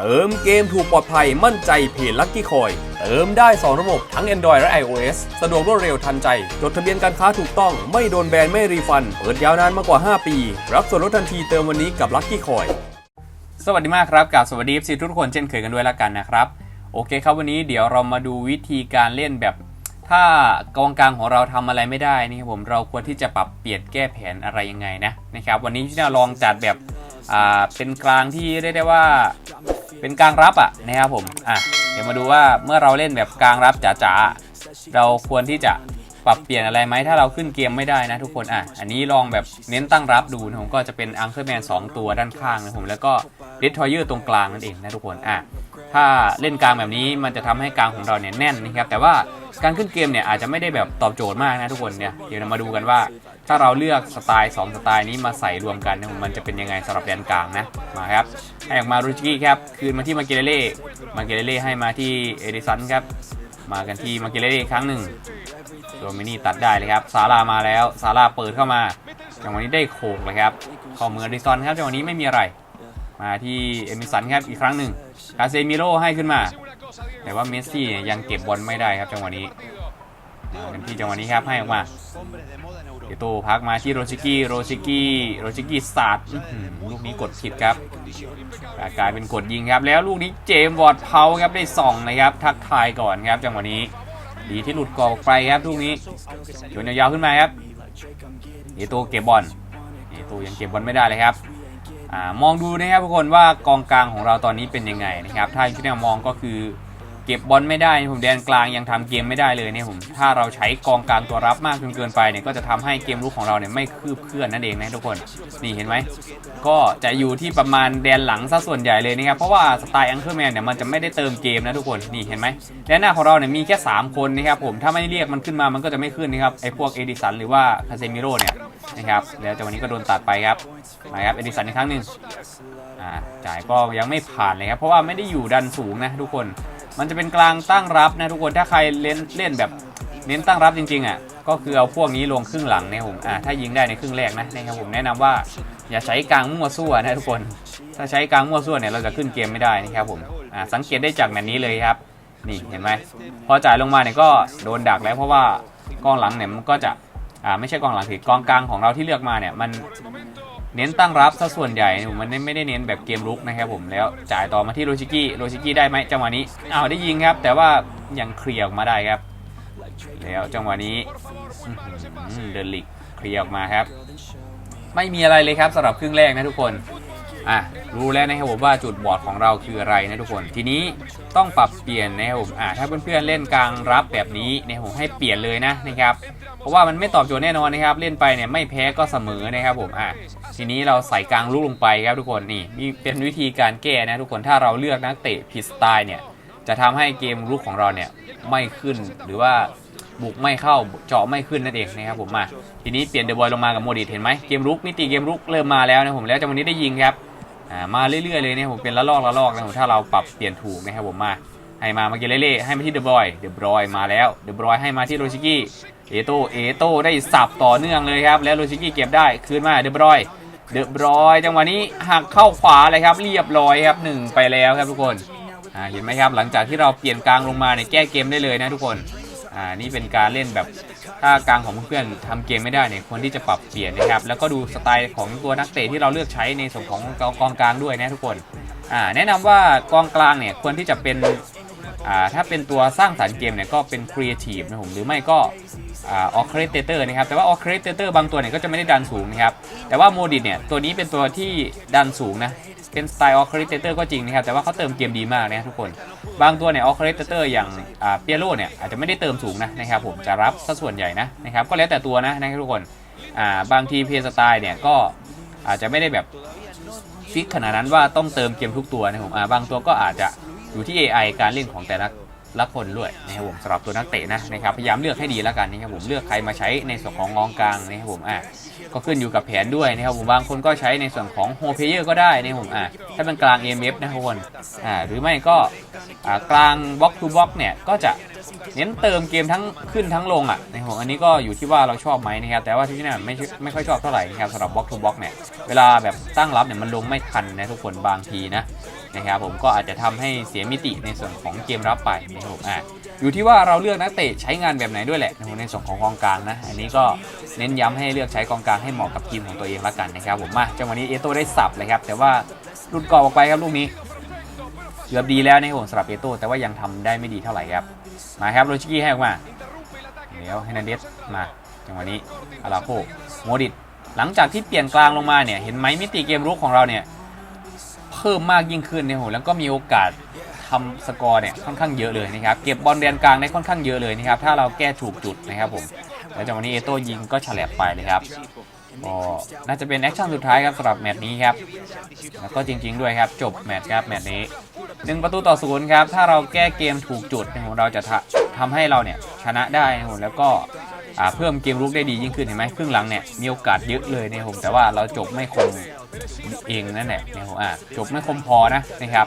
เติมเกมถูกปลอดภัยมั่นใจเพจลัคกี้คอย เติมได้ 2 ระบบทั้ง Android และ iOS สะดวกรวดเร็วทันใจ จดทะเบียนการค้าถูกต้องไม่โดนแบนไม่รีฟัน เปิดยาวนานมากกว่า 5 ปี รับส่วนลดทันทีเติมวันนี้กับลัคกี้คอย สวัสดีมากครับกับสวัสดี FC ทุกคนเช่นเคยกันด้วยละกันนะครับ โอเคครับวันนี้เดี๋ยวเรามาดูวิธีการเล่นแบบ ถ้ากองกลางของเราทำอะไรไม่ได้นี่ครับผมเราควรที่จะปรับเปลี่ยนแก้แผนอะไรยังไงนะนะครับวันนี้ที่เราลองจัดแบบเป็นกลางที่เรียกได้ว่า เป็นกลางรับอะนะครับผมอะเดี๋ยวมาดูว่าเมื่อเราเล่นแบบกลางรับจ๋าๆเราควรที่จะปรับเปลี่ยนอะไรไหมถ้าเราขึ้นเกมไม่ได้นะทุกคนอะอันนี้ลองแบบเน้นตั้งรับดูนะผมก็จะเป็นอังเคิลแมน2ตัวด้านข้างนะผมแล้วก็เดททอยเยอร์ตรงกลางนั่นเองนะทุกคนอะถ้าเล่นกลางแบบนี้มันจะทำให้กลางของเราเนี่ยแน่นนะครับแต่ว่าการขึ้นเกมเนี่ยอาจจะไม่ได้แบบตอบโจทย์มากนะทุกคนเนี่ยเดี๋ยวมาดูกันว่า ถ้าเราเลือกสไตล์ 2 สไตล์นี้มาใส่รวมกันเนี่ยมันจะเป็นยังไงสำหรับแดนกลางนะ มาครับ ให้ออกมารูชิกี้ครับ คืนมาที่มาเกเรเล่มาเกเรเล่ให้มาที่เอดิสันครับ มากันที่มาเกเรเล่อีกครั้งหนึ่งโดมินี่ตัดได้เลยครับ ซาร่ามาแล้ว ซาร่าเปิดเข้ามา จังหวะนี้ได้โขกเลยครับ ข้ามืออดิสันครับ จังหวะนี้ไม่มีอะไร มาที่เอมิสันครับ อีกครั้งหนึ่งคาเซมิโร่ให้ขึ้นมา แต่ว่าเมสซี่ยังเก็บบอลไม่ได้ครับจังหวะนี้ มากันที่จังหวะนี้ครับให้ออกมาเดี๋ยวโตพักมาที่โรชิกี้โรชิกี้โรชิกี้สาดลูกนี้กดผิดครับกลายเป็นกดยิงครับ แล้วลูกนี้เจมวอร์ดเพาครับได้ส่องนะครับ ทักทายก่อนครับ จังหวะนี้ ดีที่หลุดกรอบไปครับลูกนี้โยนยาวๆขึ้นมาครับเอโตเก็บบอลเอโตยังเก็บบอลไม่ได้เลยครับอมองดูนะครับทุกคนว่ากองกลางของเราตอนนี้เป็นยังไงนะครับ ถ้าที่เรามองก็คือ เก็บบอลไม่ได้ผมแดนกลางยังทำเกมไม่ได้เลยเนี่ยผมถ้าเราใช้กองกลางตัวรับมากจนเกินไปเนี่ยก็จะทำให้เกมลุกของเราเนี่ยไม่คืบเคลื่อนนั่นเองนะทุกคนนี่เห็นไหมก็จะอยู่ที่ประมาณแดนหลังซะส่วนใหญ่เลยนะครับเพราะว่าสไตล์อังเคิลแมนเนี่ยมันจะไม่ได้เติมเกมนะทุกคนนี่เห็นไหมแดนหน้าของเราเนี่ยมีแค่ 3 คนนะครับผมถ้าไม่เรียกมันขึ้นมามันก็จะไม่ขึ้นนะครับไอ้พวกเอดิสันหรือว่าคาเซมิโร่เนี่ยนะครับแล้วจังหวะนี้ก็โดนตัดไปครับมาครับเอดิสันอีกครั้งหนึ่งอ่าจ่ายก็ยังไม่ผ่านเลยครับเพราะว่าไม่ได้อยู่ดันสูงนะทุกคน มันจะเป็นกลางตั้งรับนะทุกคนถ้าใครเล่นเล่นแบบเน้นตั้งรับจริงๆอะก็คือเอาพวกนี้ลงครึ่งหลังนะครับผมอ่าถ้ายิงได้ในครึ่งแรกนะนะครับผมแนะนำว่าอย่าใช้กลางมั่วซั่วนะทุกคน ถ้าใช้กลางมั่วซั่วเนี่ยเราจะขึ้นเกมไม่ได้นะครับผมอ่าสังเกตได้จากแมตช์นี้เลยครับ นี่เห็นไหมพอจ่ายลงมาเนี่ยก็โดนดักแล้วเพราะว่ากองหลังเนี่ยมันก็จะอ่าไม่ใช่กองหลังสิกองกลางของเราที่เลือกมาเนี่ยมัน เน้นตั้งรับซะส่วนใหญ่ผมมันไม่ได้เน้นแบบเกมรุกนะครับผมแล้วจ่ายต่อมาที่โรชิกี้โรชิกี้ได้ไหมจังหวะนี้อ้าวได้ยิงครับ แต่ว่ายังเคลียร์ออกมาได้ครับ แล้วจังหวะนี้เดินลิกเคลียร์ออกมาครับ ไม่มีอะไรเลยครับสำหรับครึ่งแรกนะทุกคนอะรู้แล้วนะครับผมว่าจุดบอดของเราคืออะไรนะทุกคน ทีนี้ต้องปรับเปลี่ยนนะครับผมอะถ้าเพื่อนๆเล่นกลางรับแบบนี้เนี่ยผมให้เปลี่ยนเลยนะนะครับ เพราะว่ามันไม่ตอบโจทย์แน่นอนนะครับ เล่นไปเนี่ยไม่แพ้ก็เสมอนะครับผมอะ ทีนี้เราใส่กลางลูกลงไปครับทุกคนนี่นี่เป็นวิธีการแก้นะทุกคนถ้าเราเลือกนักเตะผิดสไตล์เนี่ยจะทำให้เกมลุกของเราเนี่ยไม่ขึ้นหรือว่าบุกไม่เข้าเจาะไม่ขึ้นนั่นเองนะครับผมมาทีนี้เปลี่ยนเดบอยลงมากับโมดิเห็นไหมเกมลุกมิติเกมลุกเริ่มมาแล้วนะผมแล้วจังหวะนี้ได้ยิงครับมาเรื่อยๆเลยเนี่ยผมเป็นละลอกละลอกนะผมถ้าเราปรับเปลี่ยนถูกนะครับผมมาให้มามาเกเล่ๆให้มาที่เดบอยเดบอยมาแล้วเดบอยให้มาที่โรชิกี้เอโตเอโตได้สับต่อเนื่องเลยครับแล้วโรชิกี้เก็บได้คืนมาเดบอย เดบรอยจังหวะนี้หักเข้าขวาเลยครับ เรียบร้อยครับหนึ่งไปแล้วครับทุกคนเห็นไหมครับหลังจากที่เราเปลี่ยนกลางลงมาเนี่ยแก้เกมได้เลยนะทุกคนอ่านี่เป็นการเล่นแบบถ้ากลางของเพื่อนๆทำเกมไม่ได้เนี่ยควรที่จะปรับเปลี่ยนนะครับแล้วก็ดูสไตล์ของตัวนักเตะที่เราเลือกใช้ในส่วนของกองกลางด้วยนะทุกคนอ่าแนะนำว่ากองกลางเนี่ยควรที่จะเป็น ถ้าเป็นตัวสร้างสรรค์เกมเนี่ยก็เป็นครีเอทีฟนะผมหรือไม่ก็ออคเรเตเตอร์นะครับ แต่ว่าออคเรเตเตอร์บางตัวเนี่ยก็จะไม่ได้ดันสูงนะครับ แต่ว่าโมดิเนี่ยตัวนี้เป็นตัวที่ดันสูงนะ เป็นสไตล์ออคเรเตเตอร์ก็จริงนะครับ แต่ว่าเขาเติมเกมดีมากนะทุกคน บางตัวเนี่ยออคเรเตเตอร์อย่างเปียโรเนี่ยอาจจะไม่ได้เติมสูงนะนะครับผมจะรับซะส่วนใหญ่นะนะครับก็แล้วแต่ตัวนะนะครับทุกคนอ่าบางทีเพย์สไตล์เนี่ยก็อาจจะไม่ได้แบบฟิกขนาดนั้นว่าต้องเติมเกมทุกตัวนะผมอ่าบางตัวก็อาจจะ อยู่ที่ AI การเล่นของแต่ละละคนด้วยนะครับผมสำหรับตัวนักเตะนะนะครับพยายามเลือกให้ดีแล้วกันนะครับผมเลือกใครมาใช้ในส่วนของกองกลางนะครับผมอะก็ขึ้นอยู่กับแผนด้วยนะครับผมบางคนก็ใช้ในส่วนของโฮเพเยอร์ก็ได้นะครับผมอะถ้าเป็นกลาง EMF นะครับคนอ่าหรือไม่ก็อ่ากลางบล็อกทูบล็อกเนี่ยก็จะเน้นเติมเกมทั้งขึ้นทั้งลงอะนะครับผมอันนี้ก็อยู่ที่ว่าเราชอบไหมนะครับแต่ว่าที่นี่ไม่ไม่ค่อยชอบเท่าไหร่นะครับสำหรับบล็อกทูบล็อกเนี่ยเวลาแบบตั้งรับเนี่ยมันลงไม่ทันนะทุกคนบางทีนะ นะครับผมก็อาจจะทำให้เสียมิติในส่วนของเกมรับไปนะครับผมอะอยู่ที่ว่าเราเลือกนักเตะใช้งานแบบไหนด้วยแหละในส่วนของกองกลางนะอันนี้ก็เน้นย้ำให้เลือกใช้กองกลางให้เหมาะกับทีมของตัวเองละกันนะครับผมมาจังหวะนี้เอโต้ได้สับเลยครับแต่ว่าหลุดกรอบออกไปครับลูกนี้เกือบดีแล้วนะครับสำหรับเอโต้แต่ว่ายังทำได้ไม่ดีเท่าไหร่ครับมาครับโรชิกี้ให้ออกมาเดี๋ยวให้นาเดสมาจังหวะนี้อาราโคโมดิตหลังจากที่เปลี่ยนกลางลงมาเนี่ยเห็นไหมมิติเกมรุกของเราเนี่ย พิ่มมากยิ่งขึ้นเนี่ยโหแล้วก็มีโอกาสทำสกอร์เนี่ยค่อนข้างเยอะเลยนะครับเก็บบอลแดนกลางได้ค่อนข้างเยอะเลยนะครับถ้าเราแก้ถูกจุดนะครับผมแล้วจังหวะนี้เอโต้ยิงก็ฉลับไปเลยครับก็น่าจะเป็นแอคชั่นสุดท้ายครับสำหรับแมตช์นี้ครับแล้วก็จริง ๆ ด้วยครับจบแมตช์ครับแมตช์นี้หนึ่งประตูต่อศูนย์ครับถ้าเราแก้เกมถูกจุดนะครับเราจะทะทำให้เราเนี่ยชนะได้นะครับแล้วก็ เพิ่มเกมรุกได้ดียิ่งขึ้นเห็นไหมครึ่งหลังเนี่ยมีโอกาสเยอะเลยนะครับผมแต่ว่าเราจบไม่คมเองนั่นแหละนะครับผมอ่าจบไม่คมพอนะนะครับ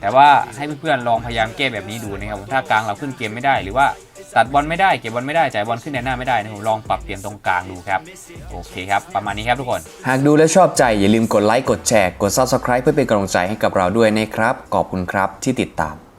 แต่ว่าให้เพื่อนๆลองพยายามแก้แบบนี้ดูนะครับถ้ากลางเราขึ้นเกมไม่ได้หรือว่าตัดบอลไม่ได้เก็บบอลไม่ได้จ่ายบอลขึ้นแดนหน้าไม่ได้นะครับผมลองปรับเปลี่ยนตรงกลางดูครับโอเคครับประมาณนี้ครับทุกคน หากดูแล้วชอบใจอย่าลืมกดไลค์กดแชร์กด Subscribe เพื่อเป็นกำลังใจให้กับเราด้วยนะครับขอบคุณครับที่ติดตาม